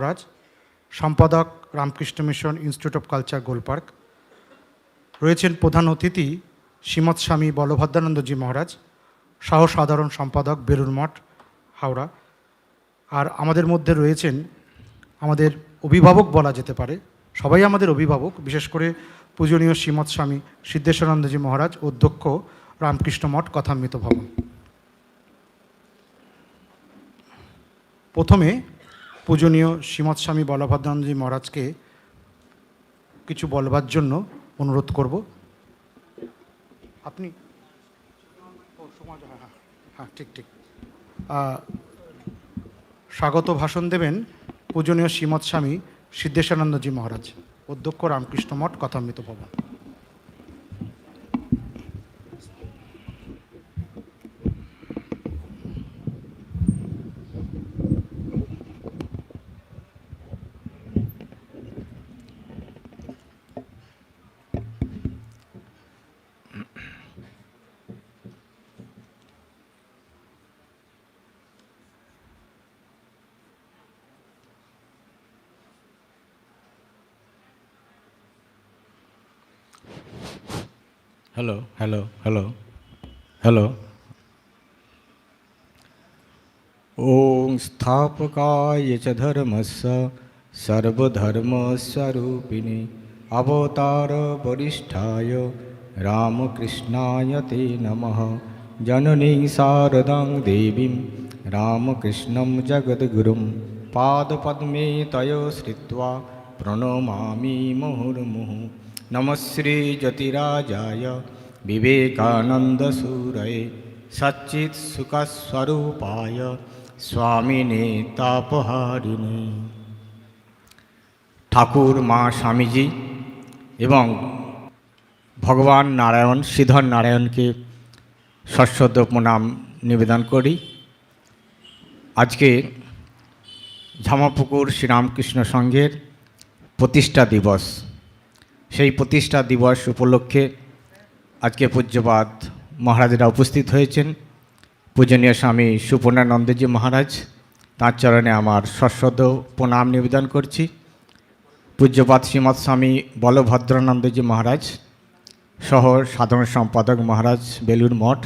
রাজ সম্পাদক Ramakrishna mission institute of culture Golpark. রয়েছেন প্রধান অতিথি শ্রীমৎ স্বামী বলভদ্রানন্দজি মহারাজ সহ সাধারণ সম্পাদক বেলুর মঠ, হাওড়া। আর আমাদের মধ্যে রয়েছেন আমাদের অভিভাবক বলা যেতে পারে, সবাই আমাদের অভিভাবক, বিশেষ করে পূজনীয় শ্রীমৎ স্বামী সিদ্ধেশ্বরানন্দজি মহারাজ, অধ্যক্ষ রামকৃষ্ণ মঠ, কথামৃত ভবন। প্রথমে পূজনীয় শ্রীমৎ স্বামী বলভদ্রানন্দজি মহারাজকে কিছু বলবার জন্য অনুরোধ করব। আপনি হ্যাঁ হ্যাঁ ঠিক ঠিক। স্বাগত ভাষণ দেবেন পূজনীয় শ্রীমৎ স্বামী সিদ্ধেশানন্দজি মহারাজ, অধ্যক্ষ রামকৃষ্ণ মঠ, কথামৃত ভবন। হ্যালো হ্যালো হ্যালো হ্যালো ওং স্থাপকায় চ ধর্মস্য সর্বধর্মস্বরূপিণি অবতার বরিষ্ঠায় রামকৃষ্ণায় তে নম জননী শারদাং দেবীম রামকৃষ্ণম জগদ্গুরুম পাদপদ্মে তয় শ্রিত্বা প্রণমামি মুহুর্মুহু নমশ্রী জ্যোতিরাজায় বিবেকানন্দসূরয়ে সচ্চিৎসুখস্বরূপায় স্বামী তাপহারিণে ঠাকুর মা স্বামীজি এবং ভগবান নারায়ণ শ্রীধর নারায়ণকে শশ্বত প্রণাম নিবেদন করি। আজকে ঝামাপুকুর শ্রীরামকৃষ্ণ সংঘের প্রতিষ্ঠা দিবস। সেই প্রতিষ্ঠা দিবস উপলক্ষে আজকে পূজ্যপাত মহারাজরা উপস্থিত হয়েছেন। পূজনীয় স্বামী সুপর্ণানন্দজি মহারাজ, তাঁর চরণে আমার সশ্রদ্ধ প্রণাম নিবেদন করছি। পূজ্যপাত শ্রীমৎ স্বামী বলভদ্রানন্দজি মহারাজ, সহ সাধারণ সম্পাদক মহারাজ বেলুর মঠ,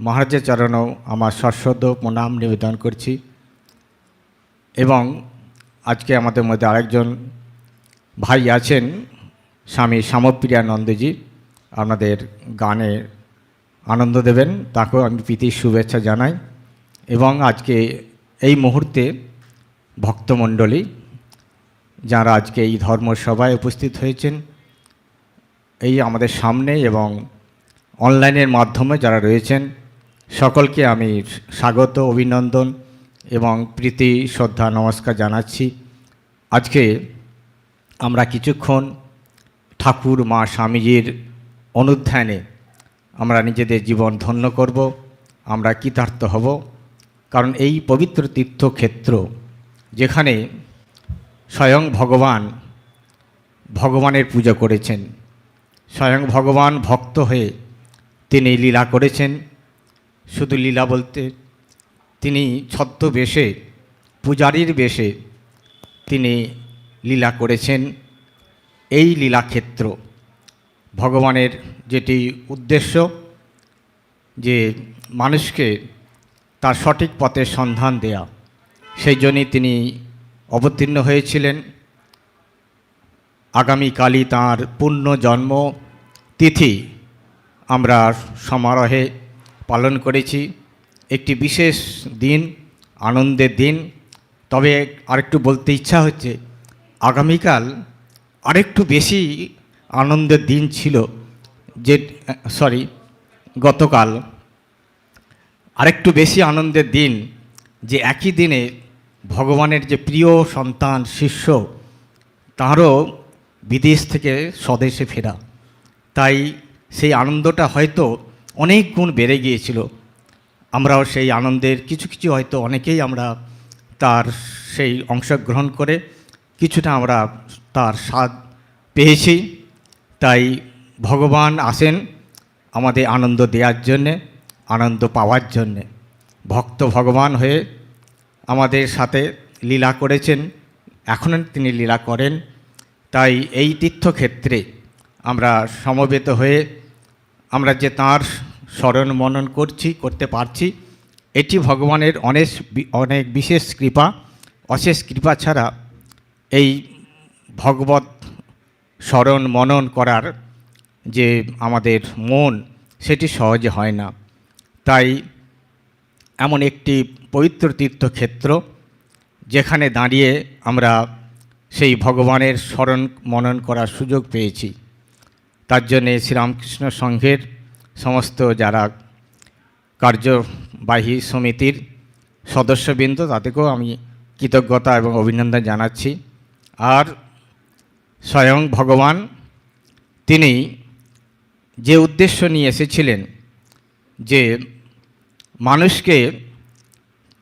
মহারাজের চরণেও আমার সশ্রদ্ধ প্রণাম নিবেদন করছি। এবং আজকে আমাদের মধ্যে আরেকজন ভাই আছেন স্বামী শ্যামপ্রিয়ানন্দজি আপনাদের গানে আনন্দ দেবেন, তাকেও আমি প্রীতির শুভেচ্ছা জানাই। এবং আজকে এই মুহূর্তে ভক্তমণ্ডলী, যারা আজকে এই ধর্মসভায় উপস্থিত হয়েছেন, এই আমাদের সামনে এবং অনলাইনের মাধ্যমে যারা রয়েছেন, সকলকে আমি স্বাগত, অভিনন্দন এবং প্রীতি, শ্রদ্ধা, নমস্কার জানাচ্ছি। আজকে আমরা কিছুক্ষণ ঠাকুর, মা স্বামীজির অনুধ্যানে আমরা নিজেদের জীবন ধন্য করব, আমরা কৃতার্থ হব। কারণ এই পবিত্র তীর্থক্ষেত্র যেখানে স্বয়ং ভগবান ভগবানের পূজা করেছেন, স্বয়ং ভগবান ভক্ত হয়ে তিনি লীলা করেছেন। শুধু লীলা বলতে তিনি ছদ্মবেশে, পূজারীর বেশে তিনি লীলা করেছেন। এই লীলাক্ষেত্র ভগবানের যেটি উদ্দেশ্য যে মানুষকে তার সঠিক পথের সন্ধান দেয়া, সেই জন্যই তিনি অবতীর্ণ হয়েছিলেন। আগামীকালই তাঁর পূর্ণ জন্ম তিথি আমরা সমারোহে পালন করেছি। একটি বিশেষ দিন, আনন্দের দিন। তবে আরেকটু বলতে ইচ্ছা হচ্ছে, আগামীকাল আরেকটু বেশি আনন্দের দিন ছিল যে সরি গতকাল। আরেকটু বেশি আনন্দের দিন যে একই দিনে ভগবানের যে প্রিয় সন্তান, শিষ্য, তাঁরও বিদেশ থেকে স্বদেশে ফেরা। তাই সেই আনন্দটা হয়তো অনেক গুণ বেড়ে গিয়েছিল। আমরাও সেই আনন্দের কিছু কিছু হয়তো অনেকেই আমরা তার সেই অংশগ্রহণ করে কিছুটা আমরা তার স্বাদ পেয়েছি। তাই ভগবান আসেন আমাদের আনন্দ দেওয়ার জন্যে, আনন্দ পাওয়ার জন্যে। ভক্ত ভগবান হয়ে আমাদের সাথে লীলা করেছেন, এখনও তিনি লীলা করেন। তাই এই তীর্থক্ষেত্রে আমরা সমবেত হয়ে আমরা যে তাঁর স্মরণ মনন করছি, করতে পারছি, এটি ভগবানের অনেক অনেক বিশেষ কৃপা, অশেষ কৃপা ছাড়া এই ভগবত স্মরণ মনন করার যে আমাদের মন, সেটি সহজে হয় না। তাই এমন একটি পবিত্র তীর্থক্ষেত্র যেখানে দাঁড়িয়ে আমরা সেই ভগবানের স্মরণ মনন করার সুযোগ পেয়েছি। তার জন্যে শ্রীরামকৃষ্ণ সংঘের সমস্ত যারা কার্যবাহী সমিতির সদস্যবৃন্দ, তাদেরকেও আমি কৃতজ্ঞতা এবং অভিনন্দন জানাচ্ছি। আর স্বয়ং ভগবান। তিনি যে উদ্দেশ্য নিয়ে এসেছিলেন যে মানুষকে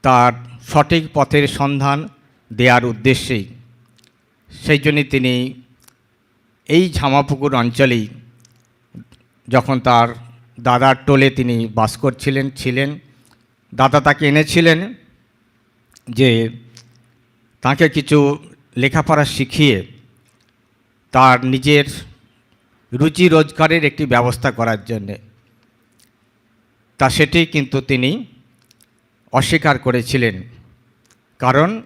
তার সঠিক পথের সন্ধান দেওয়ার উদ্দেশ্যেই, সেই জন্যে তিনি এই ঝামাপুকুর অঞ্চলেই যখন তার দাদার টোলে তিনি বাস করছিলেন, ছিলেন, দাদা তাকে এনেছিলেন যে তাকে কিছু লেখাপড়া শিখিয়ে তার নিজের রুচি রোজগারের একটি ব্যবস্থা করার জন্যে। তা সেটি কিন্তু তিনি অস্বীকার করেছিলেন। কারণ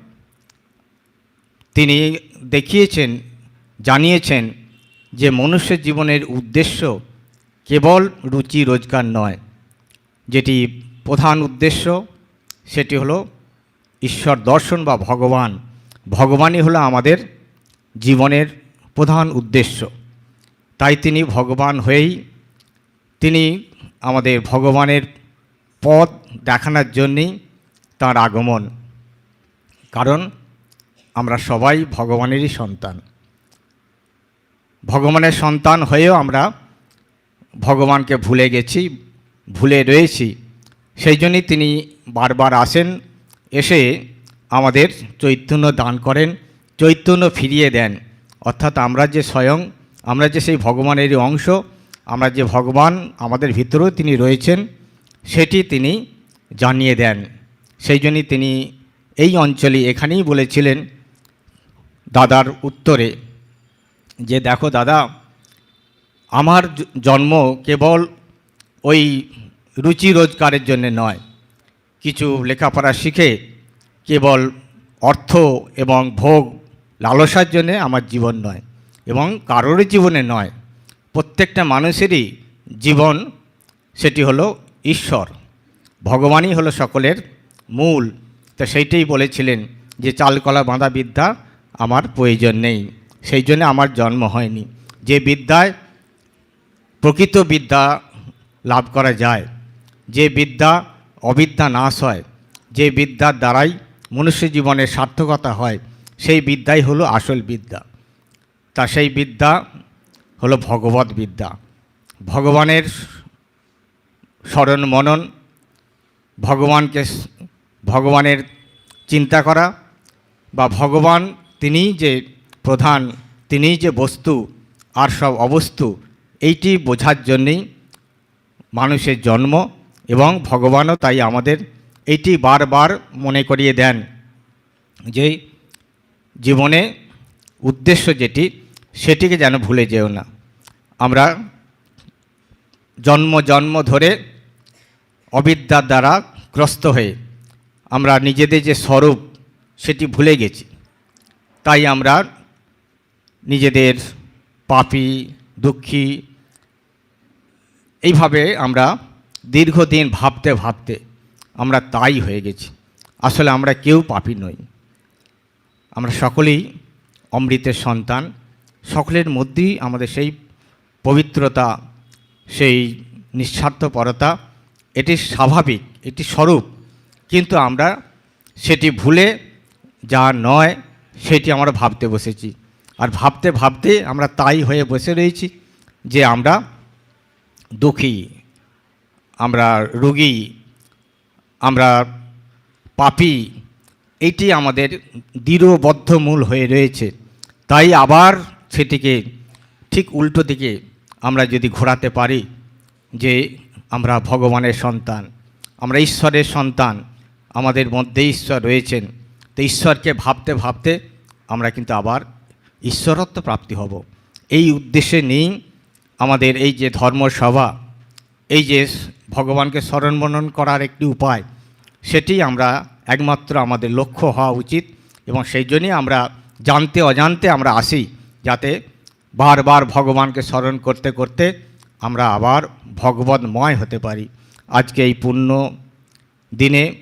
তিনি দেখিয়েছেন, জানিয়েছেন যে মনুষ্য জীবনের উদ্দেশ্য কেবল রুচি রোজগার নয়। যেটি প্রধান উদ্দেশ্য, সেটি হলো ঈশ্বর দর্শন বা ভগবান। ভগবানই হলো আমাদের জীবনের প্রধান উদ্দেশ্য। তাই তিনি ভগবান হয়েই তিনি আমাদের ভগবানের পথ দেখানোর জন্যেই তার আগমন। কারণ আমরা সবাই ভগবানেরই সন্তান। ভগবানের সন্তান হয়েও আমরা ভগবানকে ভুলে গেছি, ভুলে রয়েছি। সেই জন্যই তিনি বারবার আসেন, এসে আমাদের চৈতন্য দান করেন, চৈতন্য ফিরিয়ে দেন। অর্থাৎ আমরা যে স্বয়ং, আমরা যে সেই ভগবানেরই অংশ, আমরা যে ভগবান আমাদের ভিতরেও তিনি রয়েছেন, সেটি তিনি জানিয়ে দেন। সেই জন্যই তিনি এই অঞ্চলে এখানেই বলেছিলেন দাদার উত্তরে যে, দেখো দাদা, আমার জন্ম কেবল ওই রুচি রোজগারের জন্য নয়। কিছু লেখাপড়া শিখে কেবল অর্থ এবং ভোগ লালসার জন্যে আমার জীবন নয় এবং কারোর জীবনে নয়। প্রত্যেকটা মানুষেরই জীবন সেটি হলো ঈশ্বর। ভগবানই হলো সকলের মূল। তো সেইটাই বলেছিলেন যে চালকলা বাঁধা বিদ্যা আমার প্রয়োজন নেই। সেই জন্য আমার জন্ম হয়নি। যে বিদ্যায় প্রকৃত বিদ্যা লাভ করা যায়, যে বিদ্যা অবিদ্যা নাশ হয়, যে বিদ্যার দ্বারাই মনুষ্য জীবনের সার্থকতা হয় সেই বিদ্যাই হলো আসল বিদ্যা। তা সেই বিদ্যা হলো ভগবত বিদ্যা। ভগবানের স্মরণ মনন, ভগবানকে ভগবানের চিন্তা করা বা ভগবান তিনিই যে প্রধান তিনিই যে বস্তু আর সব অবস্তু, এইটি বোঝার জন্যেই মানুষের জন্ম এবং ভগবানও তাই আমাদের, এইটি বারবার মনে করিয়ে দেন যে জীবনে উদ্দেশ্য যেটি, সেটিকে যেন ভুলে যেও না। আমরা জন্ম জন্ম ধরে অবিদ্যার দ্বারা গ্রস্ত হয়ে আমরা নিজেদের যে স্বরূপ, সেটি ভুলে গেছি। তাই আমরা নিজেদের পাপি, দুঃখী, এইভাবে আমরা দীর্ঘদিন ভাবতে ভাবতে আমরা তাই হয়ে গেছি। আসলে আমরা কেউ পাপি নই। আমরা সকলেই অমৃতের সন্তান। সকলের মধ্যেই আমাদের সেই পবিত্রতা, সেই নিঃস্বার্থপরতা, এটি স্বাভাবিক, এটি স্বরূপ। কিন্তু আমরা সেটি ভুলে যা নয়, সেটি আমরা ভাবতে বসেছি। আর ভাবতে ভাবতে আমরা তাই হয়ে বসে রয়েছি যে আমরা দুঃখী, আমরা রোগী, আমরা পাপী এটি আমাদের দৃঢ়বদ্ধ মূল হয়ে রয়েছে। তাই আবার সেটিকে ঠিক উল্টো দিকে আমরা যদি ঘোরাতে পারি যে আমরা ভগবানের সন্তান, আমরা ঈশ্বরের সন্তান, আমাদের মধ্যে ঈশ্বর রয়েছেন, তো ঈশ্বরকে ভাবতে ভাবতে আমরা কিন্তু আবার ঈশ্বরত্ব প্রাপ্তি হব। এই উদ্দেশ্যে নিয়েই আমাদের এই যে ধর্মসভা, এই যে ভগবানকে স্মরণ মনন করার একটি উপায়, সেটি আমরা একমাত্র আমাদের লক্ষ্য হওয়া উচিত এবং সেই জন্যই আমরা জানতে অজান্তে আমরা আসি, যাতে বারবার ভগবানকে স্মরণ করতে করতে আমরা আবার ভগবতময় হতে পারি। আজকে এই পুণ্য দিনে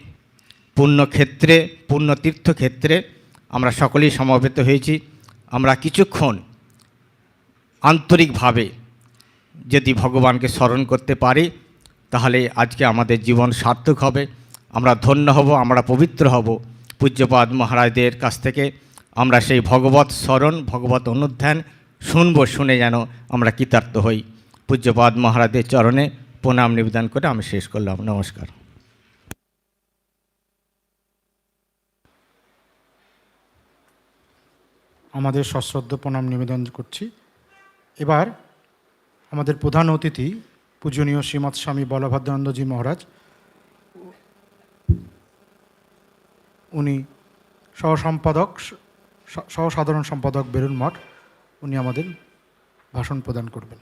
পুণ্যক্ষেত্রে পুণ্য তীর্থক্ষেত্রে আমরা সকলেই সমবেত হয়েছি। আমরা কিছুক্ষণ আন্তরিকভাবে যদি ভগবানকে স্মরণ করতে পারি, তাহলে আজকে আমাদের জীবন সার্থক হবে। আমরা ধন্য হব, আমরা পবিত্র হব। পূজ্যপাদ মহারাজদের কাছ থেকে আমরা সেই ভগবত স্মরণ, ভগবত অনুধ্যান শুনব, শুনে যেন আমরা কৃতার্থ হই। পূজ্যপাদ মহারাজদের চরণে প্রণাম নিবেদন করে আমি শেষ করলাম। নমস্কার। আমাদের সশ্রদ্ধ প্রণাম নিবেদন করছি। এবার আমাদের প্রধান অতিথি, পূজনীয় শ্রীমৎ স্বামী বলভদ্রানন্দজি মহারাজ উনি সহসম্পাদক সহসাধারণ সম্পাদক বেরুন মঠ উনি আমাদের ভাষণ প্রদান করবেন।